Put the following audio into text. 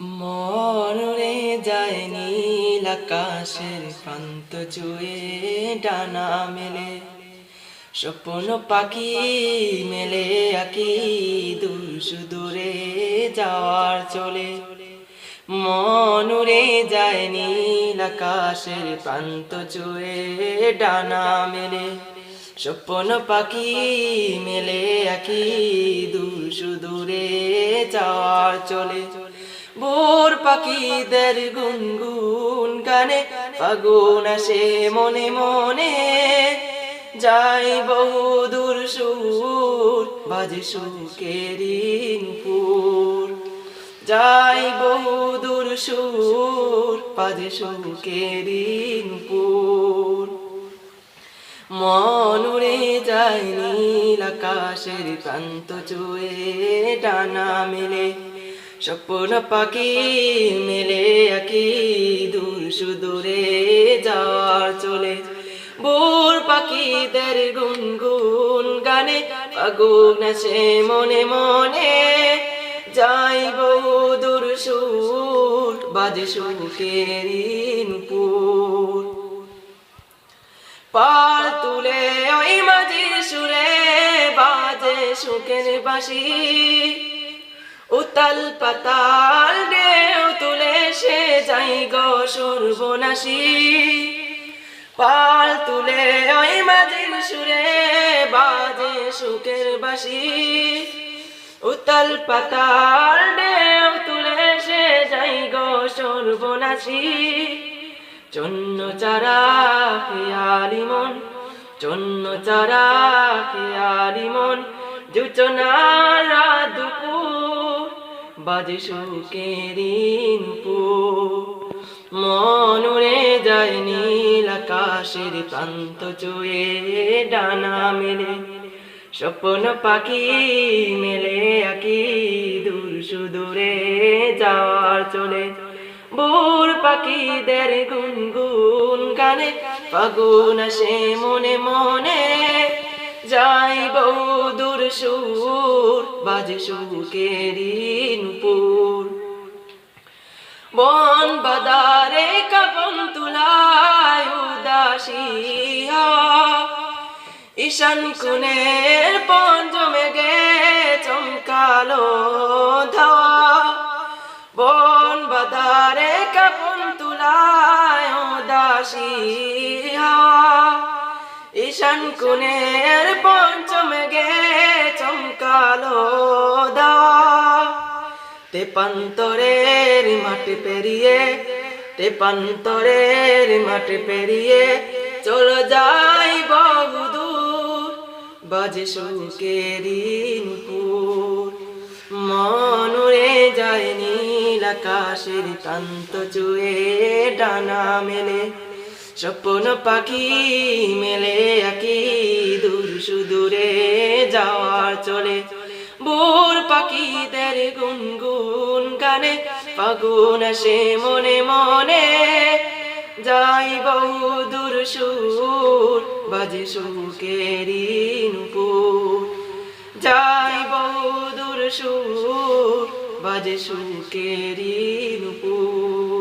মনরে যায় আকাশের প্রান্ত চুয়ে ডানা মেলে। স্বপ্ন পাখি মেলে আকি দূর সুদূরে যাওয়ার চলে। মনুরে যায় নীল আকাশের প্রান্ত চুয়ে ডানা মেলে। স্বপ্ন পাখি মেলে আকি দূর সুদূরে যাওয়ার চলে। বোর পাখিদের গুনগুন গানে ফাগুন আসে মনে মনে। যাই বহু দূর সুর, বাজে সুকেরিনপুর যাই বহু দূর সুর, বাজে সুকেরিনপুর মনুরে যায় নীল আকাশের প্রান্ত চুয়ে, ডানা মেলে স্বপ্ন পাখি মেলে আকি দূর সুদূরে যাওয়ার চলে। বোর পাখিদের গুনগুন গানে, আগুন আসে মনে মনে। যাই বহু দূর সুর, বাজে সুখেরিনপুর পাল তুলে ওই মাঝির সুরে, বাজে সুখের বাসি উতাল পাতাল ঢেউ তুলে সে যাই গো সর্বনাশী। পাল তুলে ওই মাঝির সুরে বাজে সুখের বাসি। উতাল পাতাল ঢেউ তুলে সে যাই গো সর্বনাশী। চন্ন চারা খেয়ালি মন, চন্ন চারা খেয়ালি মন দুপুর বাজে সুকেরিন মনুরে যায় নীল আকাশের প্রান্ত চুয়ে ডানা মেলে। স্বপ্ন পাখি মেলে আকি দূর সুদূরে যাওয়ার চলে। বোর পাখিদের গুনগুন গানে, ফাগুন আসে মনে মনে। যাই বহু দূর সুর বাজে সুকেরিনপুর বন বাদারে কাপন তুলায় উদাসী হাওয়া ঈশান কুনের পঞ্চমে গে চমকালো ধাওয়া বন বাদারে কাপন তুলায় উদাসী ঈশান কুনের পঞ্চমে গে দাওয়া তেপান্তরের মাটি পেরিয়ে তে তেপান্তরের মাটি পেরিয়ে চল যাই বহুদূর বাজে সুকেরিনপুর মনুরে যায় নীল আকাশের কান্ত চুয়ে, ডানা মেলে স্বপ্ন পাখি মেলে আকি দূর সুদূরে যাওয়ার চলে। বোর পাখিদের গুনগুন গানে, ফাগুন আসে মনে মনে। যাই বহু দূর সুর, বাজে সুকেরিনপুর যাই বহু দূর সুর, বাজে সুকেরিনপুর